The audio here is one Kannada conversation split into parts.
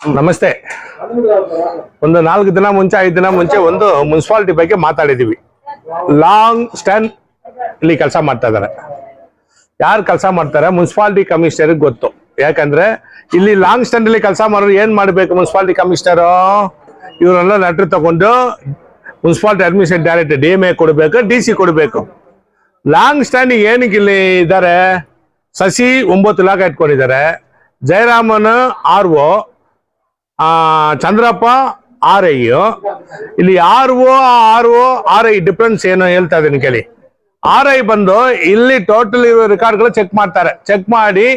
ನಮಸ್ತೆ. ಒಂದು ನಾಲ್ಕು ದಿನ ಮುಂಚೆ, ಐದು ದಿನ ಮುಂಚೆ ಒಂದು ಮುನ್ಸಿಪಾಲಿಟಿ ಬಗ್ಗೆ ಮಾತಾಡಿದೀವಿ. ಲಾಂಗ್ ಸ್ಟ್ಯಾಂಡ್ ಇಲ್ಲಿ ಕೆಲಸ ಮಾಡ್ತಾ ಇದ್ದಾರೆ. ಯಾರು ಕೆಲಸ ಮಾಡ್ತಾರೆ? ಮುನ್ಸಿಪಾಲಿಟಿ ಕಮಿಷನರ್ ಗೊತ್ತು. ಯಾಕಂದ್ರೆ ಇಲ್ಲಿ ಲಾಂಗ್ ಸ್ಟ್ಯಾಂಡ್ ಅಲ್ಲಿ ಕೆಲಸ ಮಾಡೋರು ಏನ್ ಮಾಡಬೇಕು ಮುನ್ಸಿಪಾಲಿಟಿ ಕಮಿಷನರ್? ಇವರೆಲ್ಲ ಲೆಟ್ರ್ ತಗೊಂಡು municipality administrate director D M A ಕೊಡಬೇಕು ಡಿ ಸಿ ಕೊಡಬೇಕು. ಲಾಂಗ್ ಸ್ಟ್ಯಾಂಡಿಂಗ್ ಏನಕ್ಕೆ ಇಲ್ಲಿ ಇದ್ದಾರೆ? ಸಸಿ ಒಂಬತ್ತು ಲಾಖ ಇಟ್ಕೊಂಡಿದ್ದಾರೆ Jayaraman R O Chandrappa R I ಇಲ್ಲಿ R O R O R I difference ಏನು ಹೇಳ್ತಾ ಇದೀನಿ ಕೇಳಿ. ಆರ್ ಐ ಬಂದು ಇಲ್ಲಿ ಟೋಟಲ್ ಇರೋ ರೆಕಾರ್ಡ್ಗಳು ಚೆಕ್ ಮಾಡ್ತಾರೆ. ಚೆಕ್ ಮಾಡಿ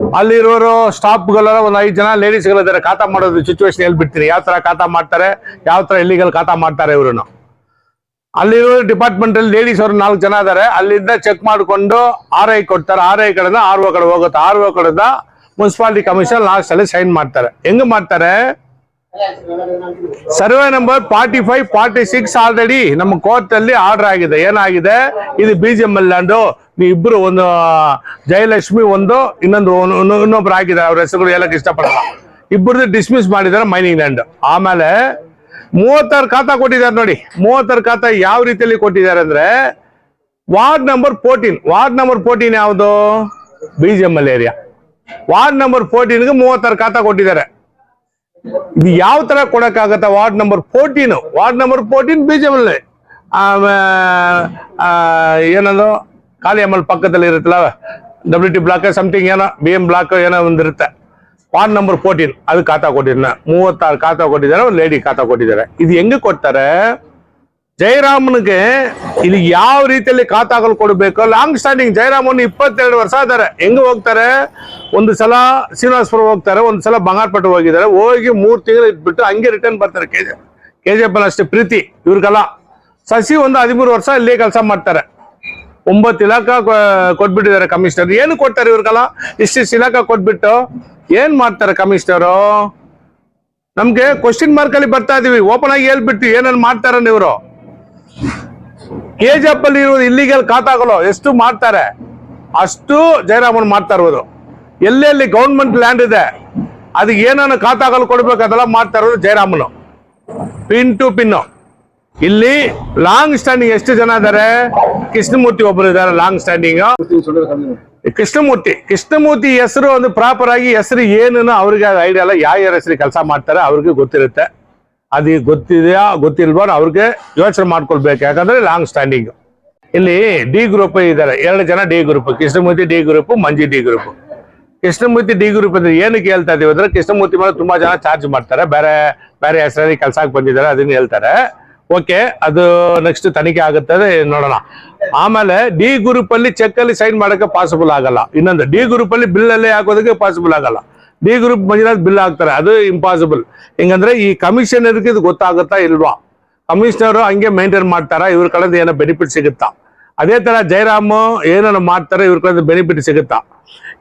ಅಲ್ಲಿರೋರು ಸ್ಟಾಫ್ಗಳೆಲ್ಲ ಒಂದು ಐದು ಜನ ಲೇಡೀಸ್ಗಳಿದ್ದಾರೆ ಖಾತಾ ಮಾಡೋದು ಸಿಚುವೇಶನ್ ಹೇಳ್ಬಿಡ್ತೀನಿ ಯಾವ ತರ ಖಾತಾ ಮಾಡ್ತಾರೆ? ಯಾವ ತರ ಇಲ್ಲಿಗಲ್ ಖಾತಾ ಮಾಡ್ತಾರೆ ಇವ್ರು ಅಲ್ಲಿರೋ ಡಿಪಾರ್ಟ್ಮೆಂಟ್ ಅಲ್ಲಿ ಲೇಡೀಸ್ ಅವರು ನಾಲ್ಕು ಜನ ಇದಾರೆ. ಅಲ್ಲಿಂದ ಚೆಕ್ ಮಾಡಿಕೊಂಡು ಆರ್ ಐ ಕೊಡ್ತಾರೆ. ಆರ್ ಐ ಕಡೆಯಿಂದ ಆರ್ ಒ ಕಡೆ ಹೋಗುತ್ತೆ. ಆರ್ ಒ ಕಡೆಯಿಂದ ಮುನ್ಸಿಪಾಲಿಟಿ ಕಮಿಷನ್ ಲಾಸ್ಟ್ ಅಲ್ಲಿ ಸೈನ್ ಮಾಡ್ತಾರೆ. ಹೆಂಗ್ ಮಾಡ್ತಾರೆ? Survey number forty five forty six already ನಮ್ಮ ಕೋರ್ಟ್ ಅಲ್ಲಿ ಆರ್ಡರ್ ಆಗಿದೆ. ಏನಾಗಿದೆ? ಇದು ಬಿಜೆಪಿ ಲ್ಯಾಂಡು ನೀವು ಇಬ್ರು ಒಂದು ಜಯಲಕ್ಷ್ಮಿ ಒಂದು, ಇನ್ನೊಂದು ಇನ್ನೊಬ್ರು ಆಗಿದ್ದಾರೆ. ಅವ್ರ ಹೆಸರುಗಳು ಹೇಳಕ್ ಇಷ್ಟಪಡಲ್ಲ. ಇಬ್ಬರದ್ದು ಡಿಸ್ಮಿಸ್ ಮಾಡಿದ್ದಾರೆ ಮೈನಿಂಗ್ ಲ್ಯಾಂಡ್ ಆಮೇಲೆ ಮೂವತ್ತಾರು ಖಾತಾ ಕೊಟ್ಟಿದ್ದಾರೆ ನೋಡಿ. ಮೂವತ್ತಾರು ಖಾತಾ ಯಾವ ರೀತಿಯಲ್ಲಿ ಕೊಟ್ಟಿದ್ದಾರೆ ಅಂದ್ರೆ ward number fourteen ward number fourteen ಯಾವುದು? ಬಿ ಏರಿಯಾ ವಾರ್ಡ್ ನಂಬರ್ ಫೋರ್ಟೀನ್ಗೆ ಮೂವತ್ತಾರು ಖಾತಾ ಕೊಟ್ಟಿದ್ದಾರೆ ಇದು ಯಾವ ತರ ಕೊಡಕ್ಕಾಗತ್ತ ward number fourteen ward number fourteen BJP ಏನದು ಖಾಲಿ ಎಂ ಎಲ್ ಪಕ್ಕದಲ್ಲಿ ಇರುತ್ತಲ್ಲ ಡಬ್ಲ್ಯೂ ಟಿ ಬ್ಲಾಕ್ ಸಮಥಿಂಗ್ ಏನೋ ಬಿ ಎಂ ಬ್ಲಾಕ್ ಏನೋ ಒಂದಿರುತ್ತೆ ವಾರ್ಡ್ ನಂಬರ್ ಫೋರ್ಟೀನ್ ಅದು ಖಾತಾ ಕೊಟ್ಟಿದ್ದಾರೆ ಮೂವತ್ತಾರು ಖಾತಾ ಕೊಟ್ಟಿದ್ದಾರೆ ಒಂದು ಲೇಡಿ ಖಾತಾ ಕೊಟ್ಟಿದ್ದಾರೆ ಇದು ಹೆಂಗೆ ಕೊಡ್ತಾರೆ ಜಯರಾಮನ್ಗೆ ಇಲ್ಲಿ ಯಾವ ರೀತಿಯಲ್ಲಿ ಖಾತಾಗಳು ಕೊಡಬೇಕು? ಲಾಂಗ್ ಸ್ಟ್ಯಾಂಡಿಂಗ್ ಜಯರಾಮನ್ ಇಪ್ಪತ್ತೆರಡು ವರ್ಷ ಇದ್ದಾರೆ. ಹೆಂಗೆ ಹೋಗ್ತಾರೆ? ಒಂದು ಸಲ ಶ್ರೀನಿವಾಸಪುರ ಹೋಗ್ತಾರೆ, ಒಂದು ಸಲ ಬಂಗಾರಪೇಟೆ ಹೋಗಿದ್ದಾರೆ. ಹೋಗಿ ಮೂರು ತಿಂಗಳು ಇಟ್ಬಿಟ್ಟು ಹಂಗೆ ರಿಟರ್ನ್ ಬರ್ತಾರೆ ಕೆ ಜೆ, ಕೆ ಜಿ ಅಷ್ಟೇ ಪ್ರೀತಿ ಇವ್ರಿಗೆಲ್ಲ. ಸಸಿ ಒಂದು ಹದಿಮೂರು ವರ್ಷ ಇಲ್ಲಿ ಕೆಲಸ ಮಾಡ್ತಾರೆ. ಒಂಬತ್ತು ಇಲಾಖ ಕೊಟ್ಬಿಟ್ಟಿದ್ದಾರೆ ಕಮಿಷನರ್ ಏನು ಕೊಡ್ತಾರೆ ಇವ್ರಿಗೆಲ್ಲ? ಇಷ್ಟಿಷ್ಟು ಇಲಾಖ ಕೊಟ್ಬಿಟ್ಟು ಏನು ಮಾಡ್ತಾರೆ ಕಮಿಷನರು ನಮಗೆ ಕ್ವಶನ್ ಮಾರ್ಕಲ್ಲಿ ಬರ್ತಾ ಇದೀವಿ. ಓಪನ್ ಆಗಿ ಹೇಳ್ಬಿಟ್ಟು ಏನೇನು ಮಾಡ್ತಾರ ಇವರು? ಕೆಜಿಎಫ್ ಅಲ್ಲಿ ಇರುವುದು ಇಲ್ಲಿಗಲ್ ಖಾತಾಗಳು ಎಷ್ಟು ಮಾಡ್ತಾರೆ? ಅಷ್ಟು ಜಯರಾಮನ್ ಮಾಡ್ತಾ ಇರೋದು ಎಲ್ಲೆಲ್ಲಿ ಗೌರ್ಮೆಂಟ್ ಲ್ಯಾಂಡ್ ಇದೆ, ಅದಕ್ಕೆ ಏನೇನು ಖಾತಾಗಳು ಕೊಡ್ಬೇಕು ಅದೆಲ್ಲ ಮಾಡ್ತಾ ಇರೋದು ಜಯರಾಮನು. ಪಿನ್ ಟು ಪಿನ್ ಇಲ್ಲಿ ಲಾಂಗ್ ಸ್ಟ್ಯಾಂಡಿಂಗ್ ಎಷ್ಟು ಜನ ಇದ್ದಾರೆ? ಕೃಷ್ಣಮೂರ್ತಿ ಒಬ್ಬರು ಇದ್ದಾರೆ ಲಾಂಗ್ ಸ್ಟ್ಯಾಂಡಿಂಗ್ ಕೃಷ್ಣಮೂರ್ತಿ. ಕೃಷ್ಣಮೂರ್ತಿ ಹೆಸರು ಒಂದು ಪ್ರಾಪರ್ ಆಗಿ ಹೆಸರು ಏನನ್ನು ಅವ್ರಿಗೆ ಐಡಿಯಾ ಇಲ್ಲ ಯಾವ ಯಾರ ಹೆಸರು ಕೆಲಸ ಮಾಡ್ತಾರೆ ಅವ್ರಿಗೆ ಗೊತ್ತಿರುತ್ತೆ. ಅದು ಗೊತ್ತಿದೆಯಾ, ಗೊತ್ತಿಲ್ವಾ ಅವ್ರಿಗೆ ಯೋಚನೆ ಮಾಡ್ಕೊಳ್ಬೇಕು. ಯಾಕಂದ್ರೆ ಲಾಂಗ್ ಸ್ಟ್ಯಾಂಡಿಂಗ್ ಇಲ್ಲಿ ಡಿ ಗ್ರೂಪ್ ಇದ್ದಾರೆ. ಎರಡು ಜನ D group Krishnamurthy D group Manji D group Krishnamurthy D group ಅಂದ್ರೆ ಏನಕ್ಕೆ ಹೇಳ್ತಾ ಇದೀವಿ ಅಂದ್ರೆ ಕೃಷ್ಣಮೂರ್ತಿ ಮೇಲೆ ತುಂಬಾ ಜನ ಚಾರ್ಜ್ ಮಾಡ್ತಾರೆ. ಬೇರೆ ಬೇರೆ ಹೆಸರಲ್ಲಿ ಕೆಲಸಕ್ಕೆ ಬಂದಿದ್ದಾರೆ, ಅದನ್ನ ಹೇಳ್ತಾರೆ. ಓಕೆ ಅದು ನೆಕ್ಸ್ಟ್ ತನಿಖೆ ಆಗುತ್ತದೆ ನೋಡೋಣ. ಆಮೇಲೆ ಡಿ ಗ್ರೂಪ್ ಅಲ್ಲಿ ಚೆಕ್ ಅಲ್ಲಿ ಸೈನ್ ಮಾಡಕ್ಕೆ ಪಾಸಿಬಲ್ ಆಗಲ್ಲ. ಇನ್ನೊಂದು ಡಿ ಗ್ರೂಪ್ ಅಲ್ಲಿ ಬಿಲ್ ಅಲ್ಲಿ ಹಾಕೋದಕ್ಕೆ ಪಾಸಿಬಲ್ ಆಗಲ್ಲ. ಡಿ ಗ್ರೂಪ್ ಮಂಜುನಾಥ್ ಬಿಲ್ ಹಾಕ್ತಾರೆ. ಅದು ಇಂಪಾಸಿಬಲ್ ಹಿಂಗಂದ್ರೆ ಈ ಕಮಿಷನರ್ಗೆ ಇದು ಗೊತ್ತಾಗುತ್ತಾ ಇಲ್ವಾ? ಕಮಿಷನರ್ ಹಂಗೆ ಮೇಂಟೈನ್ ಮಾಡ್ತಾರಾ? ಇವ್ರ ಕಡೆಯಿಂದ ಏನೋ ಬೆನಿಫಿಟ್ ಸಿಗುತ್ತಾ? ಅದೇ ತರ ಜಯರಾಮ್ ಏನನ್ನ ಮಾಡ್ತಾರೆ, ಇವ್ರ ಕಡೆಯಿಂದ ಬೆನಿಫಿಟ್ ಸಿಗುತ್ತಾ?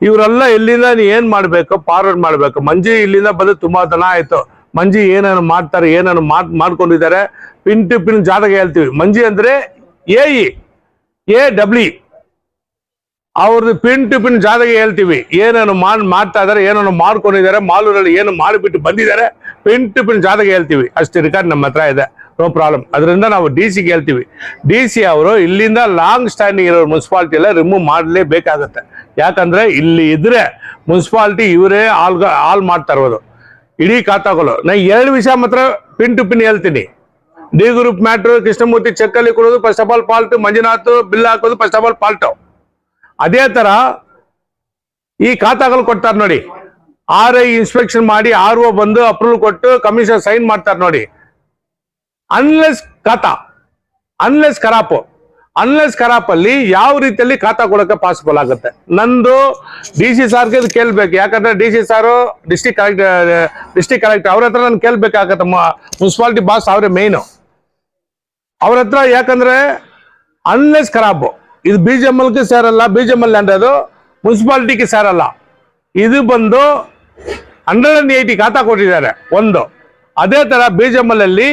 ಇವರೆಲ್ಲ ಎಲ್ಲಿಂದ ನೀ ಏನ್ ಮಾಡ್ಬೇಕು? ಫಾರ್ವರ್ಡ್ ಮಾಡ್ಬೇಕು. ಮಂಜಿ ಇಲ್ಲಿಂದ ಬಂದು ತುಂಬಾ ದನ ಆಯ್ತು. ಮಂಜಿ ಏನನ್ನು ಮಾಡ್ತಾರೆ ಏನನ್ನು ಮಾಡ್, ಮಾಡ್ಕೊಂಡಿದ್ದಾರೆ. ಪಿನ್ ಟು ಪಿನ್ ಜಾತಕ ಹೇಳ್ತೀವಿ. ಮಂಜಿ ಅಂದ್ರೆ ಎ ಇ ಎ ಡಬ್ಲ್ಯೂ ಅವ್ರದ್ದು ಪಿನ್ ಟು ಪಿನ್ ಜಾದಗೆ ಹೇಳ್ತೀವಿ. ಏನನ್ನು ಮಾಡ್ ಮಾಡ್ತಾ ಇದಾರೆ ಏನನ್ನು ಮಾಡ್ಕೊಂಡಿದ್ದಾರೆ, ಮಾಲೂರಲ್ಲಿ ಏನು ಮಾಡಿಬಿಟ್ಟು ಬಂದಿದ್ದಾರೆ, ಪಿನ್ ಟು ಪಿನ್ ಜಾದಗೆ ಹೇಳ್ತೀವಿ. ಅಷ್ಟು ರಿಕಾರ್ಡ್ ನಮ್ಮ ಹತ್ರ ಇದೆ. ನೋ ಪ್ರಾಬ್ಲಮ್ ಅದರಿಂದ ನಾವು ಡಿ ಸಿಗೆ ಹೇಳ್ತೀವಿ. ಡಿ ಸಿ ಅವರು ಇಲ್ಲಿಂದ ಲಾಂಗ್ ಸ್ಟ್ಯಾಂಡಿಂಗ್ ಇರೋ ಮುನ್ಸಿಪಾಲ್ಟಿ ಎಲ್ಲ ರಿಮೂವ್ ಮಾಡಲೇಬೇಕಾಗತ್ತೆ. ಯಾಕಂದ್ರೆ ಇಲ್ಲಿ ಇದ್ರೆ ಮುನ್ಸಿಪಾಲ್ಟಿ ಇವರೇ ಆಲ್ ಆಲ್ ಮಾಡ್ತಾ ಇರೋದು. ಇಡೀ ಖಾತಾಗಳು. ನಾ ಎರಡು ವಿಷಯ ಮಾತ್ರ ಪಿನ್ ಟು ಪಿನ್ ಹೇಳ್ತೀನಿ. D group matter Krishnamurthy check ಅಲ್ಲಿ ಕೊಡೋದು first of all fault Manjunath bill ಹಾಕೋದು ಫಸ್ಟ್ ಆಫ್ ಆಲ್ ಫಾಲ್ಟ್ ಅದೇ ತರ ಈ ಖಾತಾಗಳು ಕೊಡ್ತಾರೆ ನೋಡಿ. ಆರ್ ಐ ಇನ್ಸ್ಪೆಕ್ಷನ್ ಮಾಡಿ ಆರ್ ಒ ಬಂದು ಅಪ್ರೂವಲ್ ಕೊಟ್ಟು ಕಮಿಷನ್ ಸೈನ್ ಮಾಡ್ತಾರೆ ನೋಡಿ. ಅನ್ಲೆಸ್ ಖಾತಾ ಅನ್ಲೆಸ್ ಕರಾಪ್ ಅನ್ಲೆಸ್ ಕರಾಪ್ ಅಲ್ಲಿ ಯಾವ ರೀತಿಯಲ್ಲಿ ಖಾತಾ ಕೊಡಕ್ಕೆ ಪಾಸಿಬಲ್ ಆಗುತ್ತೆ? ನಂದು ಡಿ ಸಿ ಸಾರ್ಗೆ ಇದು ಕೇಳ್ಬೇಕು. ಯಾಕಂದ್ರೆ D C sir district collector district collector ಅವ್ರ ಹತ್ರ ನಾನು ಕೇಳ್ಬೇಕಾಗತ್ತೆ. ಮುನ್ಸಿಪಾಲಿಟಿ ಬಾಸ್ ಅವರೇ ಮೇಯ್ನು ಅವ್ರ ಹತ್ರ ಯಾಕಂದ್ರೆ ಅನ್ಲೆಸ್ ಖರಾಬು ಇದು B G M ಸೇರಲ್ಲ, B G M L land ಅದು ಮುನ್ಸಿಪಾಲಿಟಿಗೆ ಸೇರಲ್ಲ. ಇದು ಬಂದು ಹಂಡ್ರೆಡ್ ಅಂಡ್ ಏಯ್ಟಿ ಖಾತಾ ಕೊಟ್ಟಿದ್ದಾರೆ, ಒಂದು. ಅದೇ ತರ ಬಿ ಜಿ ಎಂ ಎಲ್ ಅಲ್ಲಿ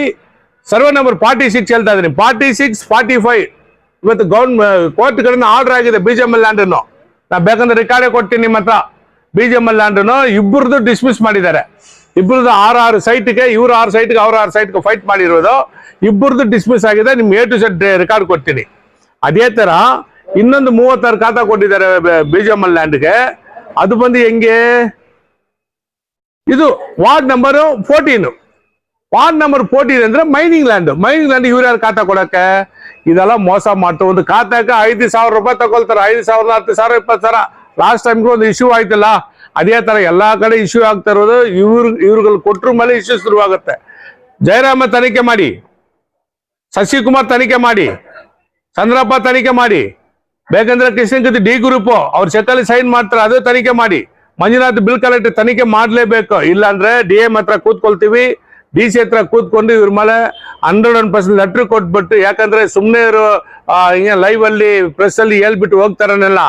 ಸರ್ವೆ ನಂಬರ್ ಫಾರ್ಟಿ ಸಿಕ್ಸ್ ಹೇಳ್ತಾ ಇದ್ದೀನಿ. Forty six, forty five. ಇವತ್ತು ಗೌರ್ಮೆಂಟ್ ಕೋರ್ಟ್ ಕಡೆಯಿಂದ ಆರ್ಡರ್ ಆಗಿದೆ ಬಿ ಜಿ ಎಲ್ ಲ್ಯಾಂಡ್ ನಾ ಬೇಕಂದ್ರೆ ರೆಕಾರ್ಡೇ ಕೊಡ್ತೀನಿ ನಿಮ್ಮ ಹತ್ರ. B G M L land ಇಬ್ಬರದ್ದು dismiss ಮಾಡಿದ್ದಾರೆ. ಇಬ್ಬರದ್ದು ಆರು ಆರು ಸೈಟ್ಗೆ ಇವ್ರು ಆರು ಸೈಟ್ಗೆ ಅವ್ರ ಆರು ಸೈಟ್ಗೆ ಫೈಟ್ ಮಾಡಿರೋದು. ಇಬ್ಬರದ್ದು ಡಿಸ್ಮಿಸ್ ಆಗಿದೆ, ನಿಮ್ಗೆ ಎ ಟು ಸೆಟ್ ರೆಕಾರ್ಡ್ ಕೊಡ್ತೀನಿ. ಅದೇ ತರ ಇನ್ನೊಂದು ಮೂವತ್ತಾರು ಖಾತಾ ಕೊಟ್ಟಿದ್ದಾರೆ ಬಿಜೆಎಂಎಲ್ ಲ್ಯಾಂಡ್ಗೆ ಅದು ಬಂದು ಹೆಂಗೆ ಇದು ward number fourteen ward number fourteen ಅಂದ್ರೆ ಮೈನಿಂಗ್ ಲ್ಯಾಂಡ್ ಮೈನಿಂಗ್ ಲ್ಯಾಂಡ್ ಇವ್ರು ಯಾರು ಖಾತಾ ಕೊಡಕ್ಕೆ ಇದೆಲ್ಲ ಮೋಸ ಮಾಡ್ತಾ ಒಂದು ಖಾತಾಕ್ಕೆ ಐದು ಸಾವಿರ ರೂಪಾಯಿ ತಗೊಳ್ತಾರೆ ಐದು ಸಾವಿರದ ಹತ್ತು ಸಾವಿರ ಇಪ್ಪತ್ತು ಸಾವಿರ ಲಾಸ್ಟ್ ಟೈಮ್ಗೆ ಒಂದು ಇಶ್ಯೂ ಆಯ್ತಲ್ಲ ಅದೇ ತರ ಎಲ್ಲಾ ಕಡೆ ಇಶ್ಯೂ ಆಗ್ತಾ ಇರೋದು ಇವ್ರ ಇವ್ರುಗಳು ಕೊಟ್ರ ಮೇಲೆ ಇಶ್ಯೂ ಶುರುವಾಗುತ್ತೆ ಜಯರಾಮ ತನಿಖೆ ಮಾಡಿ ಶಶಿಕುಮಾರ್ ತನಿಖೆ ಮಾಡಿ ಚಂದ್ರಪ್ಪ ತನಿಖೆ ಮಾಡಿ. ಬೇಕಂದ್ರೆ ಕೃಷ್ಣನ್ ಡಿ ಗ್ರೂಪ್, ಅವ್ರ ಚೆಕ್ಕಲ್ಲಿ ಸೈನ್ ಮಾಡ್ತಾರೆ, ಅದು ತನಿಖೆ ಮಾಡಿ. ಮಂಜುನಾಥ್ ಬಿಲ್ ಕಲೆಕ್ಟರ್ ತನಿಖೆ ಮಾಡಲೇಬೇಕು. ಇಲ್ಲಾಂದ್ರೆ ಡಿ ಎಂ ಹತ್ರ ಕೂತ್ಕೊಳ್ತೀವಿ. ಡಿ ಸಿ ಹತ್ರ ಕೂತ್ಕೊಂಡು ಇವ್ರ ಮೇಲೆ ಹಂಡ್ರೆಡ್ ಒನ್ ಪರ್ಸೆಂಟ್ ಲೆಟ್ರ್ ಕೊಟ್ಬಿಟ್ಟು, ಯಾಕಂದ್ರೆ ಸುಮ್ಮನೆ ಇವರು ಹಿಂಗೆ ಲೈವ್ ಅಲ್ಲಿ ಪ್ರೆಸ್ ಅಲ್ಲಿ ಹೇಳ್ಬಿಟ್ಟು ಹೋಗ್ತಾರನೆಲ್ಲ,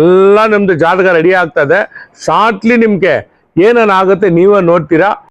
ಎಲ್ಲ ನಿಮ್ದು ಜಾತಕ ರೆಡಿ ಆಗ್ತದೆ. ಶಾರ್ಟ್ಲಿ ನಿಮ್ಗೆ ಏನೇನು ಆಗುತ್ತೆ ನೀವೇ ನೋಡ್ತೀರಾ.